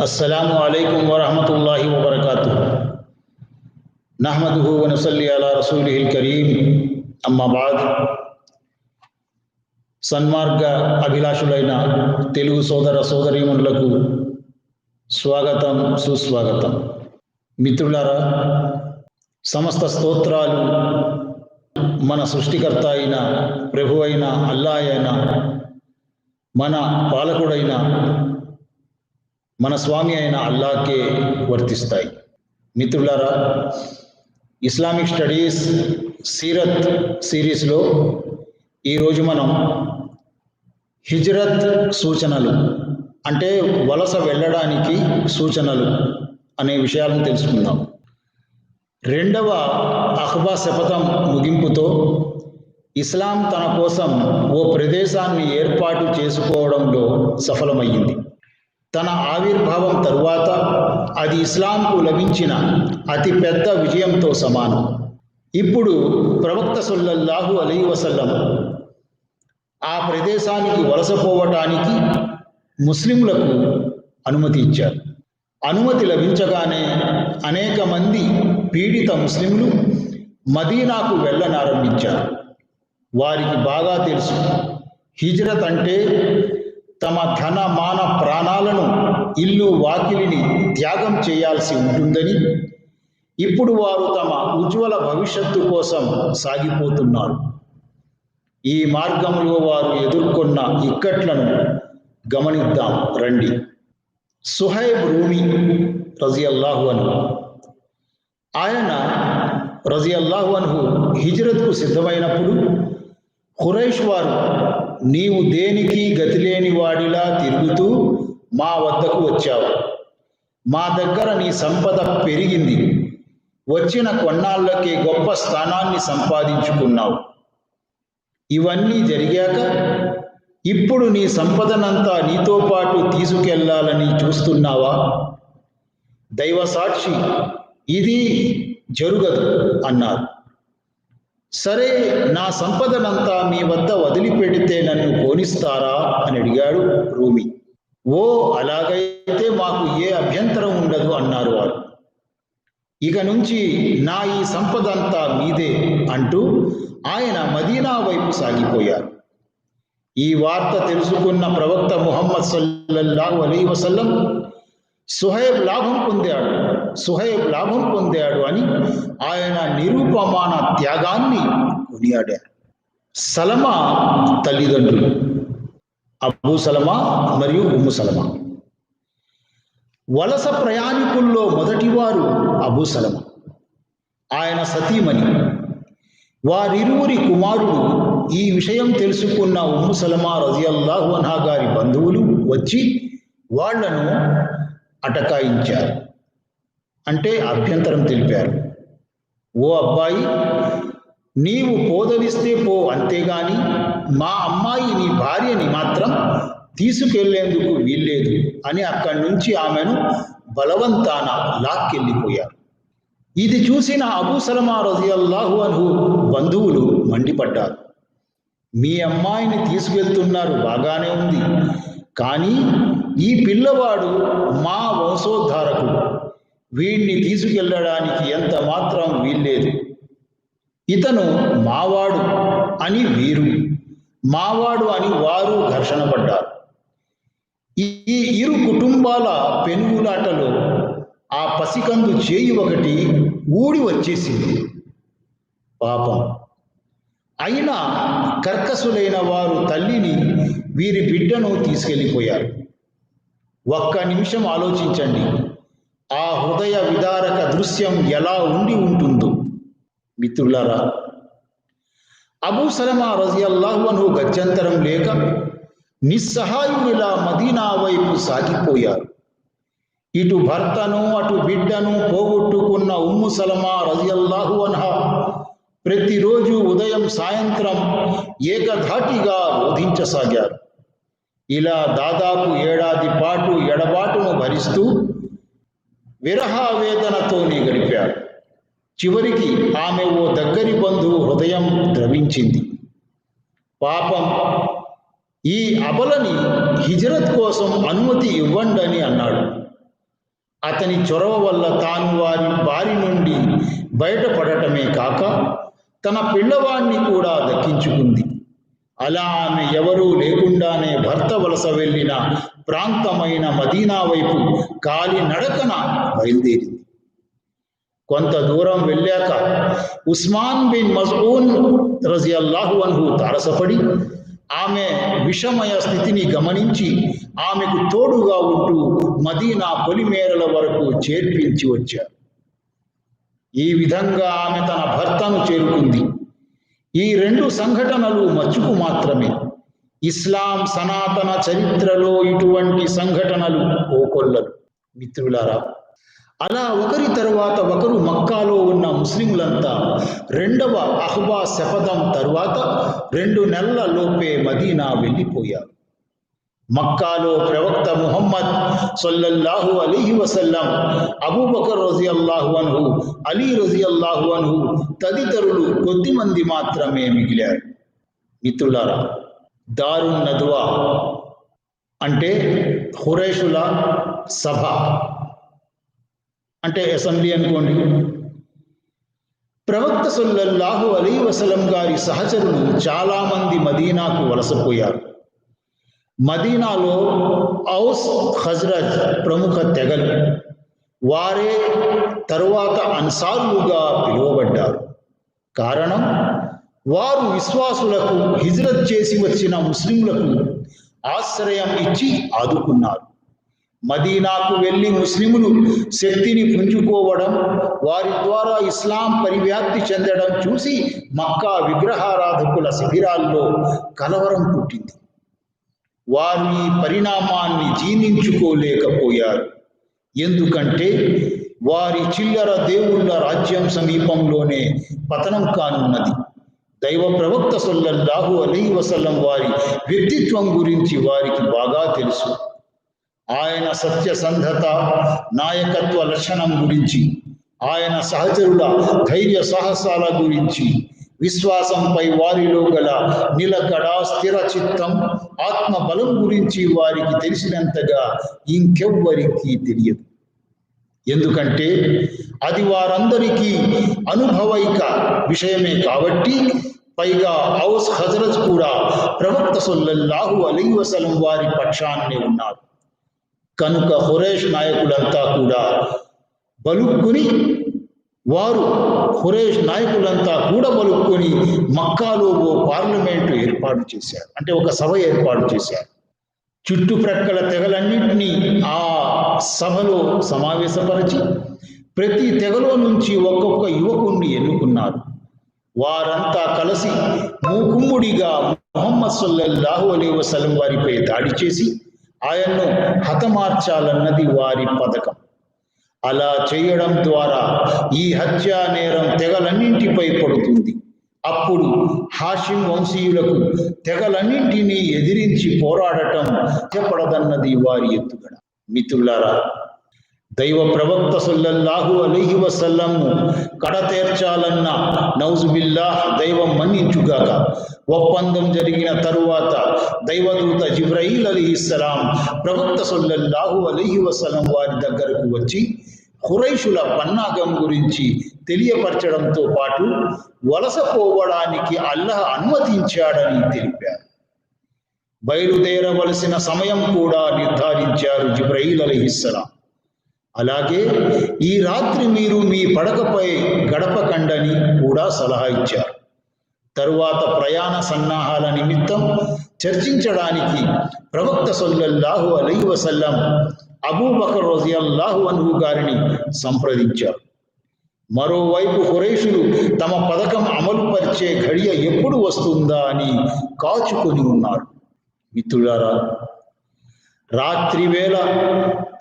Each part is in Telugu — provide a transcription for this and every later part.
السلام عليكم ورحمة الله وبركاته نحمده ونصلي على رسوله الكريم أما بعد సన్మార్గ అభిలాషులైన తెలుగు సోదర సోదరీమణులకు స్వాగతం సుస్వాగతం మిత్రులారా సమస్త స్తోత్రాలు మన సృష్టికర్త అయిన ప్రభు అయిన అల్లా అయిన మన పాలకుడైన మన స్వామి అయిన అల్లాకే వర్తిస్తాయి. మిత్రులారా ఇస్లామిక్ స్టడీస్ సీరత్ సిరీస్లో ఈరోజు మనం హిజ్రత్ సూచనలు అంటే వలస వెళ్ళడానికి సూచనలు అనే విషయాలను తెలుసుకుందాం. రెండవ అహ్బా శపథం ముగింపుతో ఇస్లాం తన కోసం ఓ ప్రదేశాన్ని ఏర్పాటు చేసుకోవడంలో సఫలమయ్యింది. తన ఆవిర్భావం తరువాత అది ఇస్లాంకు లభించిన అతి పెద్ద విజయంతో సమానం. ఇప్పుడు ప్రవక్త సొల్లల్లాహు అలీ వసల్లం ఆ ప్రదేశానికి వలసపోవటానికి ముస్లింలకు అనుమతి ఇచ్చారు. అనుమతి లభించగానే అనేక మంది పీడిత ముస్లింలు మదీనాకు వెళ్ళనారంభించారు. వారికి బాగా తెలుసు. హిజ్రత్ అంటే తమ ధన మాన ప్రాణాలను ఇల్లు వాకిలిని త్యాగం చేయాల్సి ఉంటుందని ఇప్పుడు వారు తమ ఉజ్వల భవిష్యత్తు కోసం సాగిపోతున్నారు. ఈ మార్గంలో వారు ఎదుర్కొన్న ఇక్కట్లను గమనిద్దాం రండి. సుహైబ్ రూమి రజియల్లాహు అను ఆయన రజియల్లాహు అన్హు హిజ్రత్కు సిద్ధమైనప్పుడు ఖురైష్ వారు నీవు దేనికి గతిలేని వాడిలా తిరుగుతూ మా వద్దకు వచ్చావు. మా దగ్గర నీ సంపద పెరిగింది. వచ్చిన కొన్నాళ్ళకే గొప్ప స్థానాన్ని సంపాదించుకున్నావు. ఇవన్నీ జరిగాక ఇప్పుడు నీ సంపదనంతా నీతో పాటు తీసుకెళ్ళాలని చూస్తున్నావా? దైవ సాక్షి ఇది జరుగదు అన్నారు. సరే నా సంపదనంతా మీ వద్ద వదిలిపెడితే నన్ను పోనిస్తారా? అని అడిగాడు రూమి. ఓ అలాగైతే మాకు ఏ అభ్యంతరం ఉండదు అన్నారు వారు. ఇక నుంచి నా ఈ సంపద అంతా మీదే అంటూ ఆయన మదీనా వైపు సాగిపోయారు. ఈ వార్త తెలుసుకున్న ప్రవక్త ముహమ్మద్ సల్లల్లాహు అలీ వసల్లం సుహైబ్ లాభం పొందాడు సుహైబ్ లాభం పొందాడు అని ఆయన నిరూపమాన త్యాగాన్ని కొనియాడారు. సలమా తల్లిదండ్రులు. అబూ సలమా మరియు ఉమ్ము సలమా. వలస ప్రయాణికుల్లో మొదటివారు అబూ సలమా. ఆయన సతీమణి. వారిరువురి కుమారుడు. ఈ విషయం తెలుసుకున్న ఉమ్ము సలమా రజియల్లాహు అన్హా గారి బంధువులు వచ్చి వాళ్ళను అటకాయించారు. అంటే అభ్యంతరం తెలిపారు. ఓ అబ్బాయి నీవు పోదలిస్తే పో అంతేగాని మా అమ్మాయి నీ భార్యని మాత్రం తీసుకెళ్ళేందుకు వీల్లేదు అని అక్కడి నుంచి ఆమెను బలవంతాన లాక్కెళ్ళిపోయారు. ఇది చూసిన అబూ సలమా రజియల్లాహు అన్హు బంధువులు మండిపడ్డారు. మీ అమ్మాయిని తీసుకెళ్తున్నారు బాగానే ఉంది. కానీ ఈ పిల్లవాడు మా వంశోద్ధారకుడు వీణ్ణి తీసుకెళ్ళడానికి ఎంత మాత్రం వీల్లేదు. ఇతను మావాడు అని వీరు మావాడు అని వారు ఘర్షణ పడ్డారు. ఈ ఇరు కుటుంబాల పెనుగులాటలో ఆ పసికందు చేయి ఒకటి ఊడి వచ్చేసింది. పాపం. అయినా కర్కసులైన వారు తల్లిని వీరి బిడ్డను తీసుకెళ్ళిపోయారు. ఒక్క నిమిషం ఆలోచించండి. ఆ హృదయ విదారక దృశ్యం ఎలా ఉండి ఉంటుందో. మిత్రులారా అబూ సలమా రజియల్లాహును గత్యంతరం లేక నిస్సహాయునిలా మదీనా వైపు సాగిపోయారు. ఇటు భర్తను అటు బిడ్డను పోగొట్టుకున్న ఉమ్ము సలమా రజియల్లాహు అన్హా ప్రతిరోజు ఉదయం సాయంత్రం ఏకధాటిగా రోధించసాగారు. ఇలా దాదాపు ఏడాది పాటు ఎడబాటును భరిస్తూ విరహావేదనతోనే గడిపారు. చివరికి ఆమె ఓ దగ్గరి బంధువు హృదయం ద్రవించింది. పాపం ఈ అబలని హిజరత్ కోసం అనుమతి ఇవ్వండి అని అన్నాడు. అతని చొరవ వల్ల తాను వారి బారి నుండి బయటపడటమే కాక తన పిల్లవాణ్ణి కూడా దక్కించుకుంది. అలా ఆమె ఎవరూ లేకుండానే భర్త వలస వెళ్ళిన ప్రాంతమైన మదీనా వైపు కాలి నడకన బయలుదేరింది. కొంత దూరం వెళ్ళాక ఉస్మాన్ బిన్ మజ్ఊన్ రజియల్లాహు అన్హు తారసపడి ఆమె విషమయ స్థితిని గమనించి ఆమెకు తోడుగా ఉంటూ మదీనా పొలిమేరల వరకు చేర్పించి వచ్చారు. ఈ విధంగా ఆమె తన భర్తను చేరుకుంది. ఈ రెండు సంఘటనలు మచ్చుకు మాత్రమే. ఇస్లాం సనాతన చరిత్రలో ఇటువంటి సంఘటనలు ఓకొల్లలు మిత్రులారా అలా ఒకరి తరువాత ఒకరు మక్కాలో ఉన్న ముస్లింలంతా రెండవ అహ్వా శపథం తరువాత రెండు నెలల లోపే మదీనా వెళ్ళిపోయారు. మక్కాలో ప్రవక్త ముహమ్మద్ సొల్లల్లాహు అలీ వసల్లం అబూబకర్ రజియల్లాహు అన్హు అలీ రజియల్లాహు అన్హు తదితరులు కొద్దిమంది మాత్రమే మిగిలారు. మిత్రులారా దారున్ నదువా అంటే హురేషుల సభ. అంటే అసెంబ్లీ అనుకోండి. ప్రవక్త సొల్లల్లాహు అలీ వసలం గారి సహచరులు చాలామంది మదీనాకు వలసపోయారు. మదీనాలో ఔస్ హజ్రజ్ ప్రముఖ తెగలు వారే తరువాత అన్సార్లుగా పిలువబడ్డారు. కారణం వారు విశ్వాసులకు హిజ్రత్ చేసి వచ్చిన ముస్లింలకు ఆశ్రయం ఇచ్చి ఆదుకున్నారు. మదీనాకు వెళ్ళి ముస్లిములు శక్తిని పుంజుకోవడం వారి ద్వారా ఇస్లాం పరివ్యాప్తి చెందడం చూసి మక్కా విగ్రహారాధకుల శిబిరాల్లో కలవరం పుట్టింది. వారు ఈ పరిణామాన్ని జీర్ణించుకోలేకపోయారు. ఎందుకంటే వారి చిల్లర దేవుళ్ళ రాజ్యం సమీపంలోనే పతనం కానున్నది. దైవ ప్రవక్త సొల్లల్లాహు అలీ వసల్లం వారి వ్యక్తిత్వం గురించి వారికి బాగా తెలుసు. ఆయన సత్యసంధత నాయకత్వ లక్షణం గురించి ఆయన సహచరుల ధైర్య సాహసాల గురించి విశ్వాసంపై వారిలో గల నిలకడ స్థిర చిత్తం ఆత్మ బలం గురించి వారికి తెలిసినంతగా ఇంకెవ్వరికీ తెలియదు. ఎందుకంటే అది వారందరికీ అనుభవైక విషయమే కాబట్టి పైగా ఔస్ హజరత్ కూడా ప్రవక్త సొల్లల్లాహు అలీ వసలం వారి పక్షాన్నే ఉన్నారు. కనుక హురేష్ నాయకులంతా కూడా బలుక్కుని వారు హురేష్ నాయకులంతా కూడా బలుక్కుని మక్కాలో ఓ పార్లమెంటు ఏర్పాటు చేశారు. అంటే ఒక సభ ఏర్పాటు చేశారు. చుట్టుప్రక్కల తెగలన్నింటినీ ఆ సభలో సమావేశపరిచి ప్రతి తెగలో నుంచి ఒక్కొక్క యువకుణ్ణి ఎన్నుకున్నారు. వారంతా కలిసి మూకుమ్ముడిగా ముహమ్మద్ సల్లల్లాహు అలీ వసలం వారిపై దాడి చేసి ఆయన్ను హతమార్చాలన్నది వారి పథకం. అలా చేయడం ద్వారా ఈ హత్యా నేరం తెగలన్నింటిపై పడుతుంది. అప్పుడు హాషిం వంశీయులకు తెగలన్నింటినీ ఎదిరించి పోరాడటం చెప్పడదన్నది వారి ఎత్తుగడ. మిత్రులారా దైవ ప్రవక్త సొల్లల్లాహు అలీహి వసల్లంను కడతేర్చాలన్న నౌజుబిల్లా దైవం మన్నించుగాక. ఒప్పందం జరిగిన తరువాత దైవదూత జిబ్రహీల్ అలీహిస్సలాం ప్రవక్త సొల్లల్లాహు అలీహి వసలం వారి దగ్గరకు వచ్చి ఖురైషుల పన్నాగం గురించి తెలియపరచడంతో పాటు వలసపోవడానికి అల్లహ అనుమతించాడని తెలిపారు. బయలుదేరవలసిన సమయం కూడా నిర్ధారించారు జిబ్రహీల్ అలీహిస్సలాం. అలాగే ఈ రాత్రి మీరు మీ పడకపై గడపకండని కూడా సలహా ఇచ్చారు. తరువాత ప్రయాణ సన్నాహాల నిమిత్తం చర్చించడానికి ప్రవక్త సొల్లల్లాహు అలీ వసల్లం అబూబకర్ రజియల్లాహు అన్హు గారిని సంప్రదించారు. మరోవైపు హురైషులు తమ పథకం అమలుపరిచే ఘడియ ఎప్పుడు వస్తుందా అని కాచుకొని ఉన్నారు. మిత్రులారా రాత్రి వేళ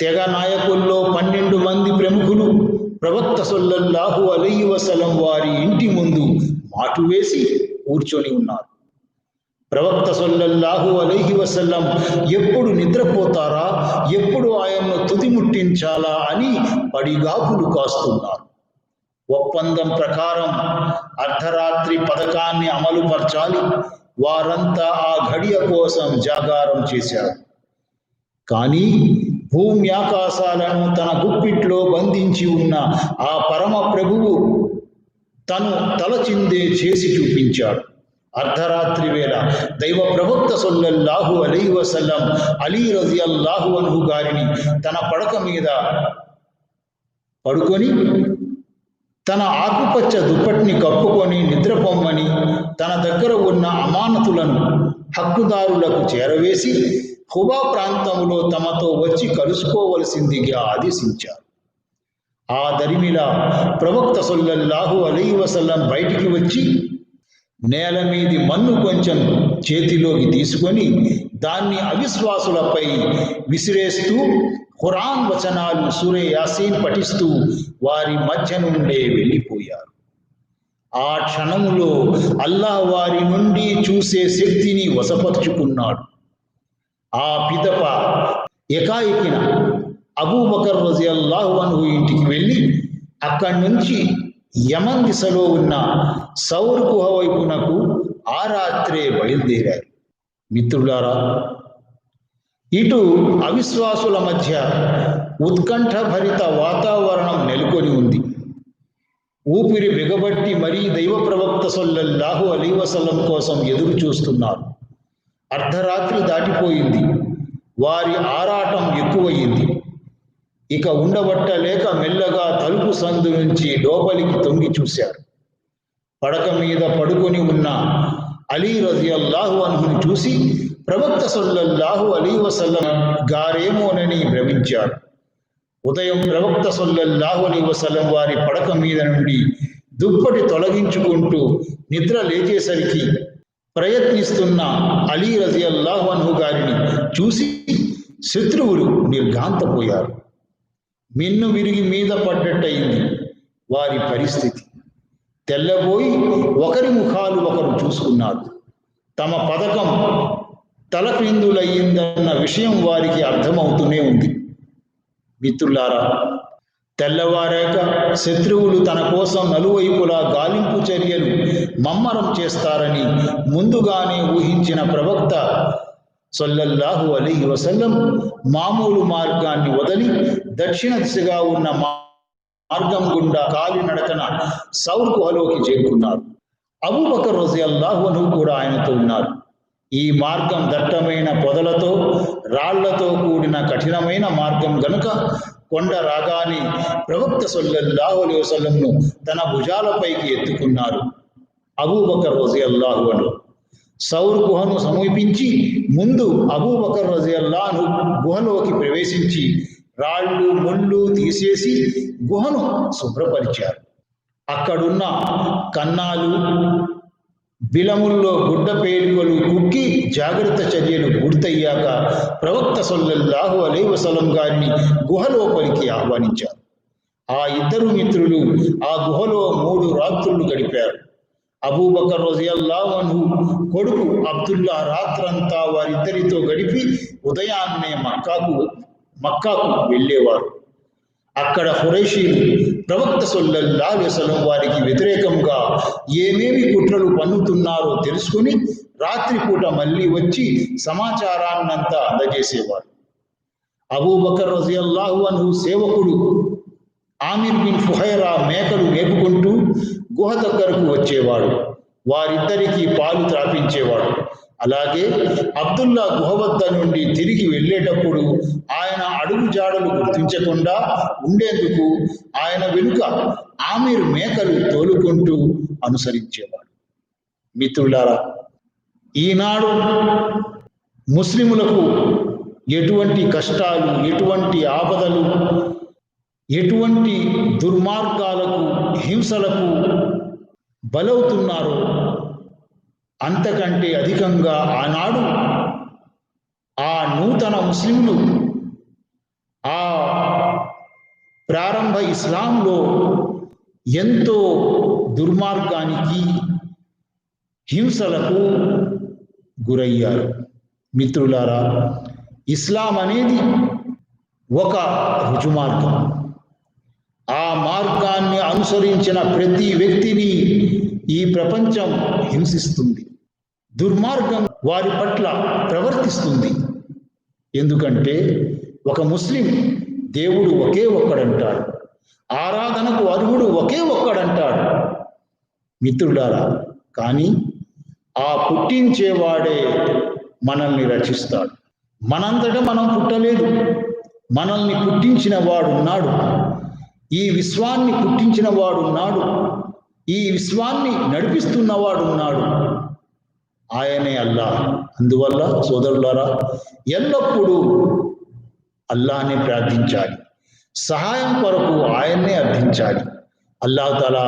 తెగ నాయకుల్లో పన్నెండు మంది ప్రముఖులు ప్రవక్త సొల్లల్లాహు అలీ వసలం వారి ఇంటి ముందు మాటు వేసి కూర్చొని ఉన్నారు. ప్రవక్త సొల్లల్లాహు అలైహి వసల్లం ఎప్పుడు నిద్రపోతారా? ఎప్పుడు ఆయన్ను తుదిముట్టించాలా అని పడిగాపులు కాస్తున్నారు. ఒప్పందం ప్రకారం అర్ధరాత్రి పథకాన్ని అమలుపరచాలి. వారంతా ఆ ఘడియ కోసం జాగారం చేశారు. కానీ భూమి ఆకాశాలను తన గుప్పిట్లో బంధించి ఉన్న ఆ పరమ ప్రభువు తను తలచిందే చేసి చూపించాడు. అర్ధరాత్రి వేళ దైవ ప్రవక్త సొల్లల్లాహు అలీ వసల్లం అలీ రజియల్లాహు అన్హు గారిని తన పడక మీద పడుకొని తన ఆకుపచ్చ దుప్పటిని కప్పుకొని నిద్రపొమ్మని తన దగ్గర ఉన్న అమానతులను హక్కుదారులకు చేరవేసి హుబా ప్రాంతంలో తమతో వచ్చి కలుసుకోవలసిందిగా ఆదేశించారు. ఆ దరిమిల ప్రవక్త సొల్లల్లాహు అలీ వసల్లం బయటికి వచ్చి నేల మీది మన్ను కొంచెం చేతిలోకి తీసుకొని దాన్ని అవిశ్వాసులపై విసిరేస్తూ ఖురాన్ వచనాలు సూర్య యాసీన్ పఠిస్తూ వారి మధ్య నుండే వెళ్ళిపోయారు. ఆ క్షణములో అల్లాహ్ వారి నుండి చూసే శక్తిని వశపరుచుకున్నాడు. ఆ పిదప ఎకాయికిన అబూబకర్ రజియల్లాహు అను ఇంటికి వెళ్ళి అక్కడి నుంచి యమన్ దిశలో ఉన్న సౌర్ గుహ వైపునకు ఆ రాత్రే బయలుదేరారు. మిత్రులారా ఇటు అవిశ్వాసుల మధ్య ఉత్కంఠభరిత వాతావరణం నెలకొని ఉంది. ఊపిరి బిగబట్టి మరీ దైవ ప్రవక్త సొల్లల్లాహు అలీవసల్లం కోసం ఎదురు చూస్తున్నారు అర్ధరాత్రి దాటిపోయింది. వారి ఆరాటం ఎక్కువయింది ఇక ఉండబట్టలేక మెల్లగా తలుపు సందు నుంచి లోపలికి తొంగి చూశారు. పడక మీద పడుకొని ఉన్న అలీ రజియల్లాహు అన్హుని చూసి ప్రవక్త సొల్లల్లాహు అలీ వసల్లం గారేమోనని భ్రమించారు. ఉదయం ప్రవక్త సొల్లల్లాహు అలీ వసల్లం వారి పడక మీద నుండి దుప్పటి తొలగించుకుంటూ నిద్ర లేచేసరికి ప్రయత్నిస్తున్న అలీ రజియల్లాహు అన్హు గారిని చూసి శత్రువులు నిర్ఘాంతపోయారు. మిన్ను విరిగి మీద పడ్డట్టయింది వారి పరిస్థితి. తెల్లబోయి ఒకరి ముఖాలు ఒకరు చూసుకున్నారు. తమ పథకం తలక్రిందులయ్యిందన్న విషయం వారికి అర్థమవుతూనే ఉంది. మిత్రులారా తెల్లవారాక శత్రువులు తన కోసం నలువైపులా గాలింపు చర్యలు మమ్మరం చేస్తారని ముందుగానే ఊహించిన ప్రవక్త సొల్లల్లాహు అలీ వసల్లం మామూలు మార్గాన్ని వదిలి దక్షిణ దిశగా ఉన్న మార్గం గుండా కాలినడకన సౌర్ గుహలోకి చేరుకున్నారు. అబూబకర్ రజియల్లాహు అన్హు కూడా ఆయనతో ఉన్నారు. ఈ మార్గం దట్టమైన పొదలతో రాళ్ళతో కూడిన కఠినమైన మార్గం గనుక కొండ రాగానే ప్రవక్త సొల్లల్లాహు అలైహి వసల్లంను తన భుజాలపైకి ఎత్తుకున్నారు. అబూబకర్ రజియల్లాహు అను సౌర్ గుహను సమీపించి ముందు అబూబకర్ రజియల్లాహు గుహలోకి ప్రవేశించి రాళ్ళు ముళ్ళు తీసేసి గుహను శుభ్రపరిచారు. అక్కడున్న కన్నాలు బిలముల్లో గుడ్డ పేలుకలు కుక్కి జాగ్రత్త చర్యలు పూర్తయ్యాక ప్రవక్త సొల్లల్లాహు అలై వసలం గారిని గుహలోపలికి ఆహ్వానించారు. ఆ ఇద్దరు మిత్రులు ఆ గుహలో మూడు రాత్రులు గడిపారు. అబూబకర్ రజియల్లాహు కొడుకు అబ్దుల్లా రాత్రంతా వారిద్దరితో గడిపి ఉదయాన్నే మక్కాకు మక్కాకు వెళ్ళేవారు. అక్కడ హురైషీలు ప్రవక్త సొల్లల్లా వ్యసనం వారికి వ్యతిరేకంగా ఏమేమి కుట్రలు పన్నుతున్నారో తెలుసుకుని రాత్రిపూట మళ్ళీ వచ్చి సమాచారాన్నంతా అందజేసేవారు. అబూబకర్ రజియల్లాహు అను సేవకుడు ఆమిర్ బిన్ ఫుహైరా మేకలు మేపుకుంటూ గుహ దగ్గరకు వచ్చేవాడు. వారిద్దరికీ పాలు త్రాపించేవాడు. అలాగే అబ్దుల్లా గుహ వద్ద నుండి తిరిగి వెళ్ళేటప్పుడు ఆయన అడుగు జాడలు గుర్తించకుండా ఉండేందుకు ఆయన వెనుక ఆమీర్ మేకలు తోలుకుంటూ అనుసరించేవాడు. మిత్రులారా ఈనాడు ముస్లిములకు ఎటువంటి కష్టాలు ఎటువంటి ఆపదలు ఎటువంటి దుర్మార్గాలకు హింసలకు బలవుతున్నారో అంతకంటే అధికంగా ఆనాడు ఆ నూతన ముస్లింలు ఆ ప్రారంభ ఇస్లాంలో ఎంతో దుర్మార్గానికి హింసలకు గురయ్యారు. మిత్రులారా ఇస్లాం అనేది ఒక రుజుమార్గం. ఆ మార్గాన్ని అనుసరించిన ప్రతి వ్యక్తిని ఈ ప్రపంచం హింసిస్తుంది. దుర్మార్గం వారి పట్ల ప్రవర్తిస్తుంది. ఎందుకంటే ఒక ముస్లిం దేవుడు ఒకే ఒక్కడంటాడు. ఆరాధనకు అర్హుడు ఒకే ఒక్కడంటాడు. మిత్రుడారా కానీ ఆ పుట్టించేవాడే మనల్ని రచిస్తాడు మనంతటా మనం పుట్టలేదు. మనల్ని పుట్టించిన వాడున్నాడు ఈ విశ్వాన్ని పుట్టించిన వాడున్నాడు ఈ విశ్వాన్ని నడిపిస్తున్నవాడున్నాడు ఆయనే అల్లా. అందువల్ల సోదరులారా ఎల్లప్పుడూ అల్లానే ప్రార్థించాలి. సహాయం కొరకు ఆయన్నే అర్థించాలి. అల్లాహతల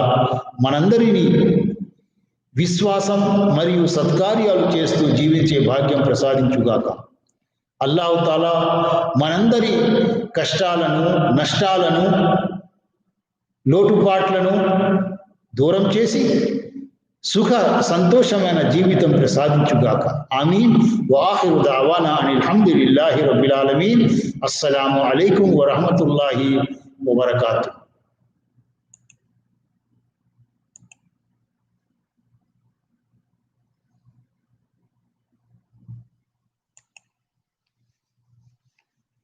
మనందరినీ విశ్వాసం మరియు సత్కార్యాలు చేస్తూ జీవించే భాగ్యం ప్రసాదించుగాక. అల్లాహతాలా మనందరి కష్టాలను నష్టాలను లోటుపాట్లను దూరం చేసి సుఖ సంతోషమైన జీవితం ప్రసాదించుగాక ఆమీన్ వాహిరు దావానా అనిల్ హమ్దులిల్లాహి రబ్బిల్ ఆలమీన్ అస్సలాము అలైకుం వరహమతుల్లాహి వబర్కాతు